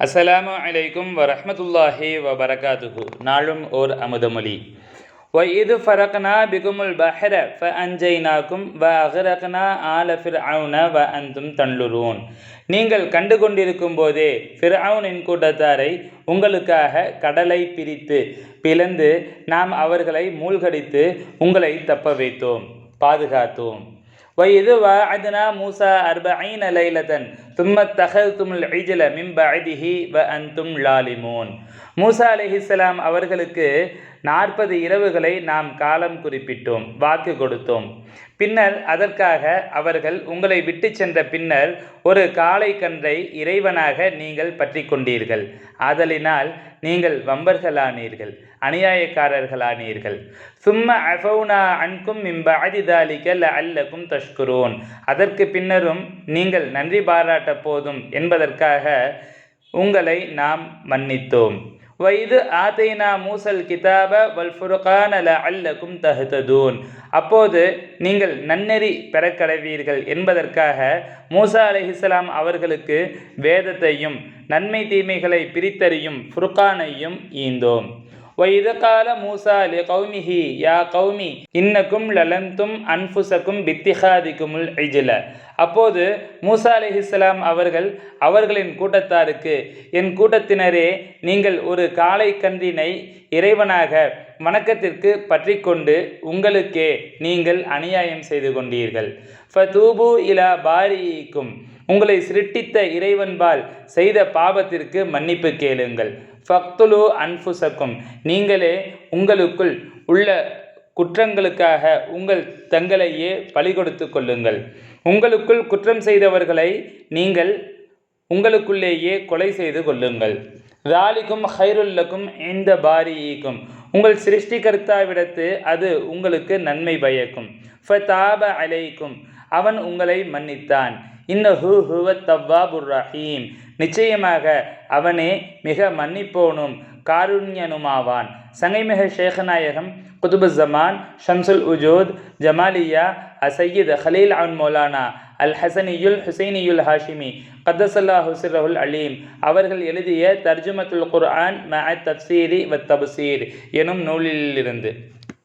அஸ்ஸலாமு அலைக்கும் வரஹமத்துல்லாஹி வபரகாத்துஹு. நாளும் ஓர் அமுதமொழி. வ இது ஃபரக்னா பிகுமுல் பஹர ஃப அஞ்சைனாக்கும் வ அஹரக்னா ஆல ஃபிர் அவுன வ அந்தும் தன்லுரூன் நீங்கள் கண்டு கொண்டிருக்கும் போதே ஃபிர்அவுனின் கூட்டத்தாரை உங்களுக்காக கடலை பிரித்து பிளந்து நாம் அவர்களை மூழ்கடித்து உங்களை தப்ப வைத்தோம் பாதுகாத்தோம். வ இது வ அதனா மூசா அர்ப ஐன லைலதன் தும்ம தகதுமுல் ஐஜல மிம்பஅதிஹி வ அந்தும் லாலிமோன் மூசா அலிஹிஸ்லாம் அவர்களுக்கு நாற்பது இரவுகளை நாம் காலம் குறிப்பிட்டோம் வாக்கு கொடுத்தோம். பின்னர் அதற்காக அவர்கள் உங்களை விட்டு சென்ற பின்னர் ஒரு காளை கன்றை இறைவனாக நீங்கள் பற்றி கொண்டீர்கள். ஆதலினால் நீங்கள் வம்பர்களானீர்கள் அநியாயக்காரர்களானீர்கள். சும்ம அஃபௌனா அன்கும் இம்ப அதிதாலிக்கல் அல்லக்கும் தஷ்குரோன் அதற்கு பின்னரும் நீங்கள் நன்றி பாராட்ட போதும் என்பதற்காக உங்களை நாம் மன்னித்தோம். வைது ஆதைனா மூசல் கிதாப வல்ஃபுர்கான அல்லக்கும் தஹ்ததூன். அப்போது நீங்கள் நன்னெறி பெறக்கடவீர்கள் என்பதற்காக மூசா அலிஹிஸ்லாம் அவர்களுக்கு வேதத்தையும் நன்மை தீமைகளை பிரித்தறியும் ஃபுர்கானையும் ஈந்தோம். وإذ قال موسى لقومه يا قوم إنكم للنتم أنفسكم باتخاذكم العجل அப்போது மூசா அலிஹிஸ்லாம் அவர்கள் அவர்களின் கூட்டத்தாருக்கு என் கூட்டத்தினரே நீங்கள் ஒரு காளை கன்றினை இறைவனாக வணக்கத்திற்கு பற்றி கொண்டு உங்களுக்கே நீங்கள் அநியாயம் செய்து கொண்டீர்கள் ஃபதூபு இலா பாரியிக்கும் உங்களை சிருட்டித்த இறைவன்பால் செய்த பாவத்திற்கு மன்னிப்பு கேளுங்கள். ஃபக்துலு அன்ஃபுசக்கும் நீங்களே உங்களுக்குள் உள்ள குற்றங்களுக்காக உங்கள் தங்களையே பழி கொடுத்து கொள்ளுங்கள். உங்களுக்குள் குற்றம் செய்தவர்களை நீங்கள் உங்களுக்குள்ளேயே கொலை செய்து கொள்ளுங்கள். ராலிக்கும் ஹைருல்லக்கும் இந்த பாரியீக்கும். உங்கள் சிருஷ்டிகர்த்தாவிடத்து அது உங்களுக்கு நன்மை பயக்கும். ஃபதாப அலைக்கும். அவன் உங்களை மன்னித்தான். இன்னஹு ஹுவ தவ்வாபுர் ரஹீம். நிச்சயமாக அவனே மிக மன்னிப்போனும் காருண்யனுமாவான். சங்கைமிக ஷேகநாயகம் குதுபு ஜமான் ஷம்சுல் உஜூத் ஜமாலியா அசையீத் ஹலீல் அன் மௌலானா அல் ஹசனியுல் ஹுசைனியுல் ஹாஷிமி கத்தசல்லா ஹுசிரஹுல் அலீம். அவர்கள் எழுதிய தர்ஜுமத்துல் குர்ஆன் ம தப்சீரி வ தப்சீர் எனும் நூலிலிருந்து.